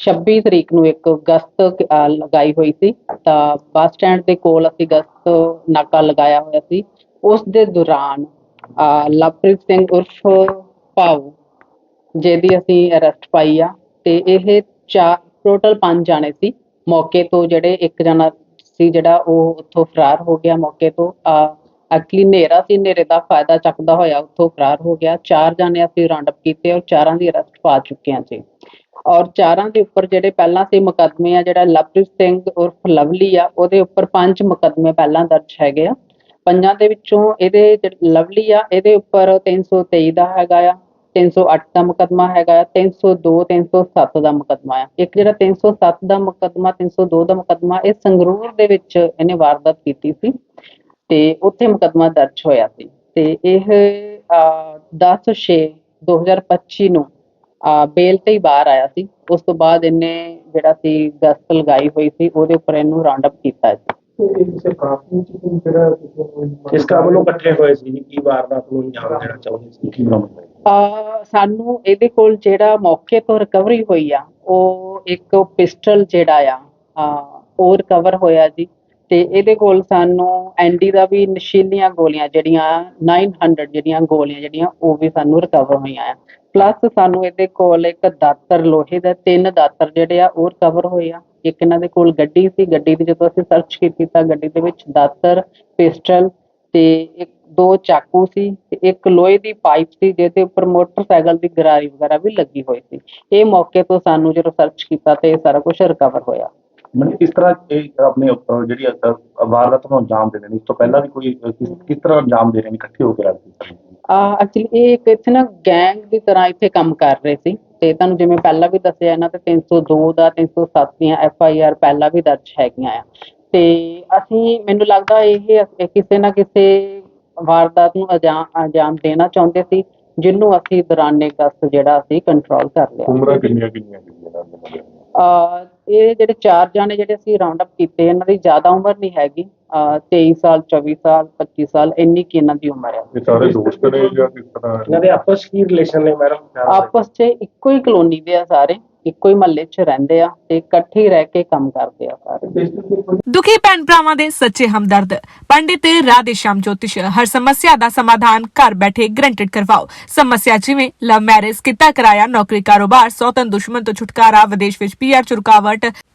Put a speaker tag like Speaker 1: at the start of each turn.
Speaker 1: 26 ਤਰੀਕ ਨੂੰ ਇੱਕ ਗਸਤ ਲਗਾਈ ਹੋਈ ਸੀ। ਤਾਂ ਬੱਸ ਸਟੈਂਡ ਦੇ ਕੋਲ ਅਸੀਂ ਗਸਤ ਨਾਕਾ ਲਗਾਇਆ ਹੋਇਆ ਸੀ। ਉਸ ਦੇ ਦੌਰਾਨ ਲਵਪ੍ਰੀਤ ਸਿੰਘ ਉਰਫ ਭਾਊ, ਜਿਹਦੀ ਅਸੀਂ ਅਰੈਸਟ ਪਾਈ ਆ, ਤੇ ਇਹ ਚਾਰ ਟੋਟਲ ਪੰਜ ਜਾਣੇ ਸੀ। ਮੌਕੇ ਤੋਂ ਜਿਹੜੇ ਇੱਕ ਜਣਾ ਸੀ ਜਿਹੜਾ ਉਹ ਉੱਥੋਂ ਫਰਾਰ ਹੋ ਗਿਆ ਮੌਕੇ ਤੋਂ। ਐਕਚੁਅਲੀ ਹਨੇਰਾ ਸੀ, ਹਨੇਰੇ ਦਾ ਫਾਇਦਾ ਚੱਕਦਾ ਹੋਇਆ ਉੱਥੋਂ ਫਰਾਰ ਹੋ ਗਿਆ। ਚਾਰ ਜਾਣੇ ਅਸੀਂ ਰਾਉਂਡ ਅਪ ਕੀਤੇ ਔਰ ਚਾਰਾਂ ਦੀ ਅਰੈਸਟ ਪਾ ਚੁੱਕੇ ਹਾਂ ਜੀ। ਔਰ ਚਾਰਾਂ ਦੇ ਉੱਪਰ ਜਿਹੜੇ ਪਹਿਲਾਂ ਸੀ ਮੁਕੱਦਮੇ ਆ, ਜਿਹੜਾ ਲਵਪ੍ਰੀਤ ਸਿੰਘ ਉਰਫ ਲਵਲੀ ਆ, ਉਹਦੇ ਉੱਪਰ ਪੰਜ ਮੁਕੱਦਮੇ ਪਹਿਲਾਂ ਦਰਜ ਹੈਗੇ ਆ। ਪੰਜਾਂ ਦੇ ਵਿੱਚੋਂ ਇਹਦੇ ਜਿਹੜੇ ਲਵਲੀ ਆ, ਇਹਦੇ ਉੱਪਰ 323 ਦਾ ਹੈਗਾ ਆ 308 ਦਾ ਮੁਕੱਦਮਾ ਹੈਗਾ ਆ 302 307 ਦਾ ਮੁਕੱਦਮਾ ਆ। ਇੱਕ ਜਿਹੜਾ 307 ਦਾ ਮੁਕੱਦਮਾ 302 ਦਾ ਮੁਕੱਦਮਾ, ਇਹ ਸੰਗਰੂਰ ਦੇ ਵਿੱਚ ਇਹਨੇ ਵਾਰਦਾਤ ਕੀਤੀ ਸੀ। ਤੇ ਉੱਥੇ ਮੁਕੱਦਮਾ ਦਰਜ ਹੋਇਆ ਸੀ। ਤੇ ਇਹ 10 6 2025 ਨੂੰ ਬੇਲ ਤੇ ਹੀ ਬਾਹਰ ਆਇਆ ਸੀ। ਉਸ ਤੋਂ ਬਾਅਦ ਇਹਨੇ ਜਿਹੜਾ ਸੀ ਗਸਤ ਲਗਾਈ ਹੋਈ ਸੀ ਉਹਦੇ ਉੱਪਰ ਇਹਨੂੰ ਰਾਉਂਡ ਅਪ ਕੀਤਾ ਸੀ।
Speaker 2: ਇਸੇ
Speaker 3: ਕੰਮ ਨੂੰ ਇਕੱਠੇ ਹੋਏ ਸੀ ਕੀ ਵਾਰਦਾਤ ਨੂੰ ਅੰਜਾਮ ਦੇਣਾ ਚਾਹੁੰਦੇ ਸੀ ਕੀ ਹੋਇਆ
Speaker 1: ਅਹ ਸਾਨੂੰ ਇਹਦੇ ਕੋਲ ਜਿਹੜਾ ਮੌਕੇ ਤੋਂ ਰਿਕਵਰੀ ਹੋਈ ਆ ਉਹ ਇੱਕ ਪਿਸਟਲ ਜਿਹੜਾ ਆ ਉਹ ਰਿਕਵਰ ਹੋਇਆ ਜੀ। ਤੇ ਇਹਦੇ ਕੋਲ ਸਾਨੂੰ ਐਨਡੀ ਦਾ ਵੀ ਨਸ਼ੀਲੀਆਂ ਗੋਲੀਆਂ ਜਿਹੜੀਆਂ 900 ਜਿਹੜੀਆਂ ਗੋਲੀਆਂ ਜਿਹੜੀਆਂ ਉਹ ਵੀ ਸਾਨੂੰ ਰਿਕਵਰ ਹੋਈਆਂ ਆ। ਪਲੱਸ ਸਾਨੂੰ ਇਹਦੇ ਕੋਲ ਇੱਕ ਦਾਤਰ ਲੋਹੇ ਦਾ ਤਿੰਨ ਦਾਤਰ ਜਿਹੜੇ ਆ ਉਹ ਰਿਕਵਰ ਹੋਏ ਆ। ਇੱਕ ਇਹਨਾਂ ਦੇ ਕੋਲ ਗੱਡੀ ਸੀ, ਗੱਡੀ ਦੀ ਜਦੋਂ ਅਸੀਂ ਸਰਚ ਕੀਤੀ ਤਾਂ ਗੱਡੀ ਦੇ ਵਿੱਚ ਦਾਤਰ ਪਿਸਟਲ ਤੇ ਇੱਕ ਦੋ ਚਾਕੂ ਸੀ ਤੇ ਇੱਕ ਲੋਹੇ ਦੀ ਪਾਈਪ ਸੀ ਜਿਹਦੇ ਉੱਪਰ ਮੋਟਰਸਾਈਕਲ ਦੀ ਗਰਾਰੀ ਵਗੈਰਾ ਵੀ ਲੱਗੀ ਹੋਈ ਸੀ। ਇਹ ਮੌਕੇ ਤੋਂ ਸਾਨੂੰ ਜਦੋਂ ਸਰਚ ਕੀਤਾ ਤੇ ਇਹ ਸਾਰਾ ਕੁਝ ਰਿਕਵਰ ਹੋਇਆ।
Speaker 2: ਮਤਲਬ ਕਿਸ ਤਰ੍ਹਾਂ ਇਹ ਆਪਣੇ ਉੱਪਰ ਜਿਹੜੀ ਵਾਰਦਾਤ ਨੂੰ ਅੰਜਾਮ ਦੇ ਇਸ ਤੋਂ ਪਹਿਲਾਂ ਵੀ ਕੋਈ ਕਿਸ ਕਿਸ ਤਰ੍ਹਾਂ ਅੰਜਾਮ ਦੇ ਰਹੇ ਨੇ ਇਕੱਠੇ ਹੋ ਕੇ ਰਲ ਕੇ
Speaker 1: ਐਕਚੁਅਲੀ ਇਹ ਇੱਕ ਇੱਥੇ ਨਾ ਗੈਂਗ ਦੀ ਤਰ੍ਹਾਂ ਇੱਥੇ ਕੰਮ ਕਰ ਰਹੇ ਸੀ ਤੇ ਤੁਹਾਨੂੰ ਜਿਵੇਂ ਪਹਿਲਾਂ ਵੀ ਦੱਸਿਆ ਇਹਨਾਂ ਤੇ 302 ਦਾ 307 ਦੀਆਂ ਐਫ ਆਈ ਆਰ ਪਹਿਲਾਂ ਵੀ ਦਰਜ ਹੈਗੀਆਂ ਆ। ਤੇ ਅਸੀਂ ਮੈਨੂੰ ਲੱਗਦਾ ਇਹ ਕਿਸੇ ਨਾ ਕਿਸੇ ਵਾਰਦਾਤ ਨੂੰ ਅੰਜਾਮ ਅੰਜਾਮ ਦੇਣਾ ਚਾਹੁੰਦੇ ਸੀ ਜਿਹਨੂੰ ਅਸੀਂ ਦੌਰਾਨੇ ਗਸਤ ਜਿਹੜਾ ਅਸੀਂ ਕੰਟਰੋਲ ਕਰ ਲਿਆ।
Speaker 4: ਉਮਰਾਂ ਕਿੰਨੀਆਂ ਕਿੰਨੀਆਂ ਕਿੰਨੀਆਂ?
Speaker 1: ਅਹ ਇਹ ਜਿਹੜੇ ਚਾਰ ਜਾਣੇ ਜਿਹੜੇ ਅਸੀਂ ਰਾਉਂਡ ਅਪ ਕੀਤੇ, ਇਹਨਾਂ ਦੀ ਜ਼ਿਆਦਾ ਉਮਰ ਨਹੀਂ ਹੈਗੀ। 23 ਸਾਲ 24 ਸਾਲ 25 ਸਾਲ ਇੰਨੀ ਕੀ ਇਹਨਾਂ ਦੀ ਉਮਰ ਹੈ।
Speaker 4: ਇਹ ਸਾਰੇ ਦੋਸਤ ਨੇ ਜਾਂ ਕਿਸ ਤਰ੍ਹਾਂ?
Speaker 3: ਇਹਨਾਂ ਦੇ ਆਪਸ 'ਚ ਕੀ ਰਿਲੇਸ਼ਨ ਨੇ ਮੈਡਮ?
Speaker 1: ਆਪਸ 'ਚ ਇੱਕੋ ਹੀ ਕਲੋਨੀ ਦੇ ਆ ਸਾਰੇ ਇੱਕੋ ਹੀ ਮਹੱਲੇ 'ਚ ਰਹਿੰਦੇ ਆ ਤੇ ਇਕੱਠੇ ਰਹਿ ਕੇ ਕੰਮ ਕਰਦੇ ਆ ਸਾਰੇ।
Speaker 5: ਦੁਖੀ ਭੈਣ ਭਰਾਵਾਂ ਦੇ ਸੱਚੇ ਹਮਦਰਦ ਪੰਡਿਤ ਰਾਧੇ ਸ਼ਾਮ ਜੋਤਿਸ਼ ਹਰ ਸਮੱਸਿਆ ਦਾ ਸਮਾਧਾਨ ਘਰ ਬੈਠੇ ਗਰੰਟਡ ਕਰਵਾਓ। ਸਮੱਸਿਆ ਜਿਵੇਂ ਲਵ ਮੈਰਿਜ ਕਿੱਤਾ ਕਰਾਇਆ ਨੌਕਰੀ ਕਾਰੋਬਾਰ ਸੌਤਨ ਦੁਸ਼ਮਣ ਤੋਂ ਛੁਟਕਾਰਾ ਵਿਦੇਸ਼ ਵਿੱਚ ਪੀਆਰ ਚ ਰੁਕਾਵਟ